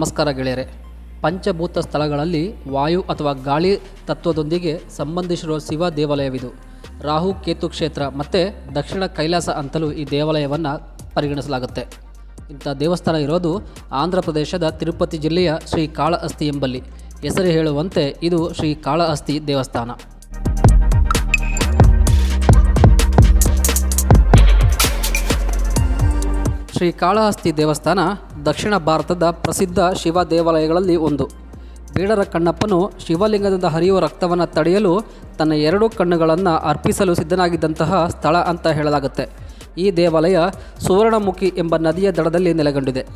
ನಮಸ್ಕಾರ ಗೆಳೆಯರೆ. ಪಂಚಭೂತ ಸ್ಥಳಗಳಲ್ಲಿ ವಾಯು ಅಥವಾ ಗಾಳಿ ತತ್ವದೊಂದಿಗೆ ಸಂಬಂಧಿಸಿರುವ ಶಿವ ದೇವಾಲಯವಿದು. ರಾಹು, ಕೇತು ಕ್ಷೇತ್ರ ಮತ್ತು ದಕ್ಷಿಣ ಕೈಲಾಸ ಅಂತಲೂ ಈ ದೇವಾಲಯವನ್ನು ಪರಿಗಣಿಸಲಾಗುತ್ತೆ. ಇಂಥ ದೇವಸ್ಥಾನ ಇರೋದು ಆಂಧ್ರ ಪ್ರದೇಶದ ತಿರುಪತಿ ಜಿಲ್ಲೆಯ ಶ್ರೀ ಕಾಳಹಸ್ತಿ ಎಂಬಲ್ಲಿ. ಹೆಸರು ಹೇಳುವಂತೆ ಇದು ಶ್ರೀ ಕಾಳಹಸ್ತಿ ದೇವಸ್ಥಾನ. ಶ್ರೀ ಕಾಳಹಸ್ತಿ ದೇವಸ್ಥಾನ ದಕ್ಷಿಣ ಭಾರತದ ಪ್ರಸಿದ್ಧ ಶಿವ ದೇವಾಲಯಗಳಲ್ಲಿ ಒಂದು. ಬೇಡರ ಕಣ್ಣಪ್ಪನು ಶಿವಲಿಂಗದಿಂದ ಹರಿಯುವ ರಕ್ತವನ್ನು ತಡೆಯಲು ತನ್ನ ಎರಡು ಕಣ್ಣುಗಳನ್ನು ಅರ್ಪಿಸಲು ಸಿದ್ಧನಾಗಿದ್ದಂತಹ ಸ್ಥಳ ಅಂತ ಹೇಳಲಾಗುತ್ತೆ. ಈ ದೇವಾಲಯ ಸುವರ್ಣಮುಖಿ ಎಂಬ ನದಿಯ ದಡದಲ್ಲಿ ನೆಲೆಗೊಂಡಿದೆ.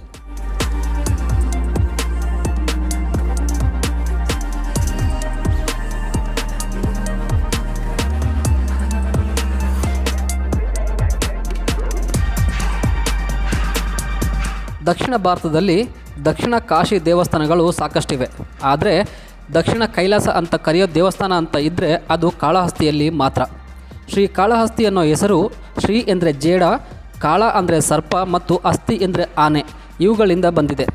ದಕ್ಷಿಣ ಭಾರತದಲ್ಲಿ ದಕ್ಷಿಣ ಕಾಶಿ ದೇವಸ್ಥಾನಗಳು ಸಾಕಷ್ಟಿವೆ. ಆದರೆ ದಕ್ಷಿಣ ಕೈಲಾಸ ಅಂತ ಕರೆಯೋ ದೇವಸ್ಥಾನ ಅಂತ ಇದ್ದರೆ ಅದು ಕಾಳಹಸ್ತಿಯಲ್ಲಿ ಮಾತ್ರ. ಶ್ರೀ ಕಾಳಹಸ್ತಿ ಅನ್ನೋ ಹೆಸರು ಶ್ರೀ ಎಂದರೆ ಜೇಡ, ಕಾಳ ಅಂದರೆ ಸರ್ಪ ಮತ್ತು ಅಸ್ಥಿ ಎಂದರೆ ಆನೆ ಇವುಗಳಿಂದ ಬಂದಿದೆ.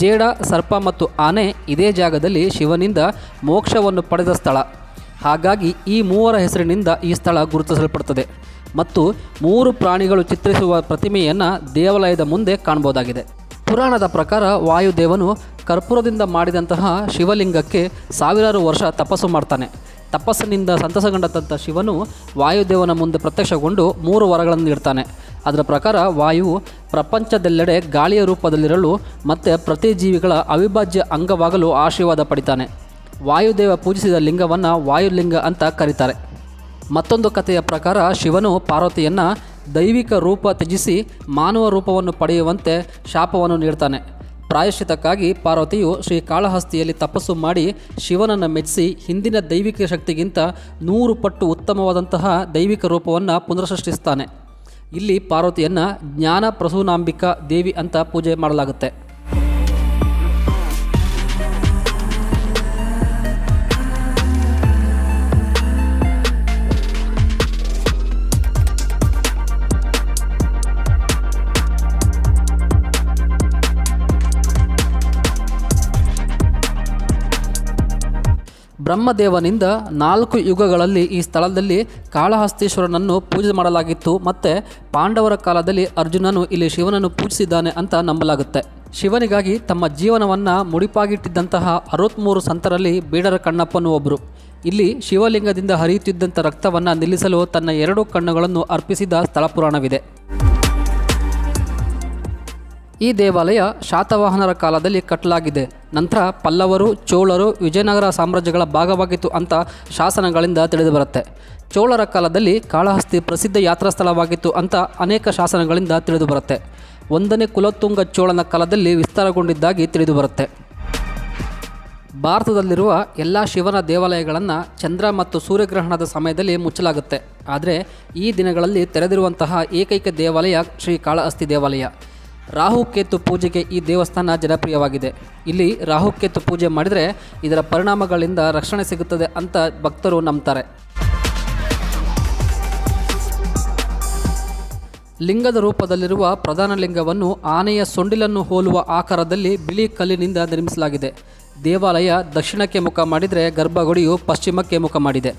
ಜೇಡ, ಸರ್ಪ ಮತ್ತು ಆನೆ ಇದೇ ಜಾಗದಲ್ಲಿ ಶಿವನಿಂದ ಮೋಕ್ಷವನ್ನು ಪಡೆದ ಸ್ಥಳ. ಹಾಗಾಗಿ ಈ ಮೂವರ ಹೆಸರಿನಿಂದ ಈ ಸ್ಥಳ ಗುರುತಿಸಲ್ಪಡುತ್ತದೆ ಮತ್ತು ಮೂರು ಪ್ರಾಣಿಗಳು ಚಿತ್ರಿಸುವ ಪ್ರತಿಮೆಯನ್ನು ದೇವಾಲಯದ ಮುಂದೆ ಕಾಣಬಹುದಾಗಿದೆ. ಪುರಾಣದ ಪ್ರಕಾರ ವಾಯುದೇವನು ಕರ್ಪೂರದಿಂದ ಮಾಡಿದಂತಹ ಶಿವಲಿಂಗಕ್ಕೆ ಸಾವಿರಾರು ವರ್ಷ ತಪಸ್ಸು ಮಾಡ್ತಾನೆ. ತಪಸ್ಸಿನಿಂದ ಸಂತಸಗೊಂಡಂಥ ಶಿವನು ವಾಯುದೇವನ ಮುಂದೆ ಪ್ರತ್ಯಕ್ಷಗೊಂಡು ಮೂರು ವರಗಳನ್ನು ನೀಡ್ತಾನೆ. ಅದರ ಪ್ರಕಾರ ವಾಯು ಪ್ರಪಂಚದೆಲ್ಲೆಡೆ ಗಾಳಿಯ ರೂಪದಲ್ಲಿರಲು ಮತ್ತು ಪ್ರತಿ ಜೀವಿಗಳ ಅವಿಭಾಜ್ಯ ಅಂಗವಾಗಲು ಆಶೀರ್ವಾದ ಪಡಿತಾನೆ. ವಾಯುದೇವ ಪೂಜಿಸಿದ ಲಿಂಗವನ್ನು ವಾಯುಲಿಂಗ ಅಂತ ಕರೀತಾರೆ. ಮತ್ತೊಂದು ಕಥೆಯ ಪ್ರಕಾರ ಶಿವನು ಪಾರ್ವತಿಯನ್ನು ದೈವಿಕ ರೂಪ ತ್ಯಜಿಸಿ ಮಾನವ ರೂಪವನ್ನು ಪಡೆಯುವಂತೆ ಶಾಪವನ್ನು ನೀಡ್ತಾನೆ. ಪ್ರಾಯಶ್ಚಿತಕ್ಕಾಗಿ ಪಾರ್ವತಿಯು ಶ್ರೀ ಕಾಳಹಸ್ತಿಯಲ್ಲಿ ತಪಸ್ಸು ಮಾಡಿ ಶಿವನನ್ನು ಮೆಚ್ಚಿಸಿ ಹಿಂದಿನ ದೈವಿಕ ಶಕ್ತಿಗಿಂತ ನೂರು ಪಟ್ಟು ಉತ್ತಮವಾದಂತಹ ದೈವಿಕ ರೂಪವನ್ನು ಪುನರ್ಸೃಷ್ಟಿಸ್ತಾನೆ. ಇಲ್ಲಿ ಪಾರ್ವತಿಯನ್ನು ಜ್ಞಾನ ಪ್ರಸೂನಾಂಬಿಕಾ ದೇವಿ ಅಂತ ಪೂಜೆ ಮಾಡಲಾಗುತ್ತೆ. ಬ್ರಹ್ಮದೇವನಿಂದ ನಾಲ್ಕು ಯುಗಗಳಲ್ಲಿ ಈ ಸ್ಥಳದಲ್ಲಿ ಕಾಳಹಸ್ತೀಶ್ವರನನ್ನು ಪೂಜೆ ಮಾಡಲಾಗಿತ್ತು ಮತ್ತು ಪಾಂಡವರ ಕಾಲದಲ್ಲಿ ಅರ್ಜುನನು ಇಲ್ಲಿ ಶಿವನನ್ನು ಪೂಜಿಸಿದ್ದಾನೆ ಅಂತ ನಂಬಲಾಗುತ್ತೆ. ಶಿವನಿಗಾಗಿ ತಮ್ಮ ಜೀವನವನ್ನು ಮುಡಿಪಾಗಿಟ್ಟಿದ್ದಂತಹ ಅರವತ್ತ್ಮೂರು ಸಂತರಲ್ಲಿ ಬೀಡರ ಕಣ್ಣಪ್ಪನು ಒಬ್ಬರು ಇಲ್ಲಿ ಶಿವಲಿಂಗದಿಂದ ಹರಿಯುತ್ತಿದ್ದಂಥ ರಕ್ತವನ್ನು ನಿಲ್ಲಿಸಲು ತನ್ನ ಎರಡು ಕಣ್ಣುಗಳನ್ನು ಅರ್ಪಿಸಿದ ಸ್ಥಳ ಪುರಾಣವಿದೆ ಈ ದೇವಾಲಯ ಶಾತವಾಹನರ ಕಾಲದಲ್ಲಿ ಕಟ್ಟಲಾಗಿದೆ. ನಂತರ ಪಲ್ಲವರು, ಚೋಳರು, ವಿಜಯನಗರ ಸಾಮ್ರಾಜ್ಯಗಳ ಭಾಗವಾಗಿತ್ತು ಅಂತ ಶಾಸನಗಳಿಂದ ತಿಳಿದುಬರುತ್ತೆ. ಚೋಳರ ಕಾಲದಲ್ಲಿ ಕಾಳಹಸ್ತಿ ಪ್ರಸಿದ್ಧ ಯಾತ್ರಾ ಸ್ಥಳವಾಗಿತ್ತು ಅಂತ ಅನೇಕ ಶಾಸನಗಳಿಂದ ತಿಳಿದುಬರುತ್ತೆ. ಒಂದನೇ ಕುಲತುಂಗ ಚೋಳನ ಕಾಲದಲ್ಲಿ ವಿಸ್ತಾರಗೊಂಡಿದ್ದಾಗಿ ತಿಳಿದುಬರುತ್ತೆ. ಭಾರತದಲ್ಲಿರುವ ಎಲ್ಲ ಶಿವನ ದೇವಾಲಯಗಳನ್ನು ಚಂದ್ರ ಮತ್ತು ಸೂರ್ಯಗ್ರಹಣದ ಸಮಯದಲ್ಲಿ ಮುಚ್ಚಲಾಗುತ್ತೆ. ಆದರೆ ಈ ದಿನಗಳಲ್ಲಿ ತೆರೆದಿರುವಂತಹ ಏಕೈಕ ದೇವಾಲಯ ಶ್ರೀ ಕಾಳಹಸ್ತಿ ದೇವಾಲಯ. ರಾಹುಕೇತು ಪೂಜೆಗೆ ಈ ದೇವಸ್ಥಾನ ಜನಪ್ರಿಯವಾಗಿದೆ. ಇಲ್ಲಿ ರಾಹುಕೇತು ಪೂಜೆ ಮಾಡಿದರೆ ಇದರ ಪರಿಣಾಮಗಳಿಂದ ರಕ್ಷಣೆ ಸಿಗುತ್ತದೆ ಅಂತ ಭಕ್ತರು ನಂಬ್ತಾರೆ. ಲಿಂಗದ ರೂಪದಲ್ಲಿರುವ ಪ್ರಧಾನ ಲಿಂಗವನ್ನು ಆನೆಯ ಸೊಂಡಿಲನ್ನು ಹೋಲುವ ಆಕಾರದಲ್ಲಿ ಬಿಳಿ ಕಲ್ಲಿನಿಂದ ನಿರ್ಮಿಸಲಾಗಿದೆ. ದೇವಾಲಯ ದಕ್ಷಿಣಕ್ಕೆ ಮುಖ ಮಾಡಿದರೆ ಗರ್ಭಗುಡಿಯು ಪಶ್ಚಿಮಕ್ಕೆ ಮುಖ ಮಾಡಿದೆ.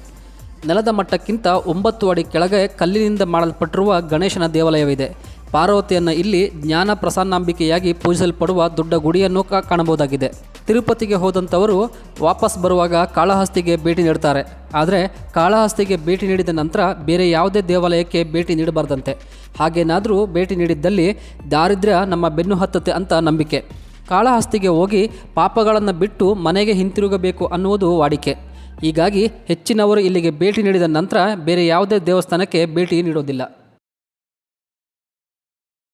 ನೆಲದ ಮಟ್ಟಕ್ಕಿಂತ ಒಂಬತ್ತು ಅಡಿ ಕೆಳಗೆ ಕಲ್ಲಿನಿಂದ ಮಾಡಲ್ಪಟ್ಟಿರುವ ಗಣೇಶನ ದೇವಾಲಯವಿದೆ. ಪಾರ್ವತಿಯನ್ನು ಇಲ್ಲಿ ಜ್ಞಾನ ಪ್ರಸನ್ನಾಂಬಿಕೆಯಾಗಿ ಪೂಜಿಸಲ್ಪಡುವ ದೊಡ್ಡ ಗುಡಿಯನ್ನು ಕಾಣಬಹುದಾಗಿದೆ. ತಿರುಪತಿಗೆ ಹೋದಂಥವರು ವಾಪಸ್ ಬರುವಾಗ ಕಾಳಹಸ್ತಿಗೆ ಭೇಟಿ ನೀಡ್ತಾರೆ. ಆದರೆ ಕಾಳಹಸ್ತಿಗೆ ಭೇಟಿ ನೀಡಿದ ನಂತರ ಬೇರೆ ಯಾವುದೇ ದೇವಾಲಯಕ್ಕೆ ಭೇಟಿ ನೀಡಬಾರ್ದಂತೆ. ಹಾಗೇನಾದರೂ ಭೇಟಿ ನೀಡಿದ್ದಲ್ಲಿ ದಾರಿದ್ರ್ಯ ನಮ್ಮ ಬೆನ್ನು ಹತ್ತತೆ ಅಂತ ನಂಬಿಕೆ. ಕಾಳಹಸ್ತಿಗೆ ಹೋಗಿ ಪಾಪಗಳನ್ನು ಬಿಟ್ಟು ಮನೆಗೆ ಹಿಂತಿರುಗಬೇಕು ಅನ್ನುವುದು ವಾಡಿಕೆ. ಹೀಗಾಗಿ ಹೆಚ್ಚಿನವರು ಇಲ್ಲಿಗೆ ಭೇಟಿ ನೀಡಿದ ನಂತರ ಬೇರೆ ಯಾವುದೇ ದೇವಸ್ಥಾನಕ್ಕೆ ಭೇಟಿ ನೀಡೋದಿಲ್ಲ.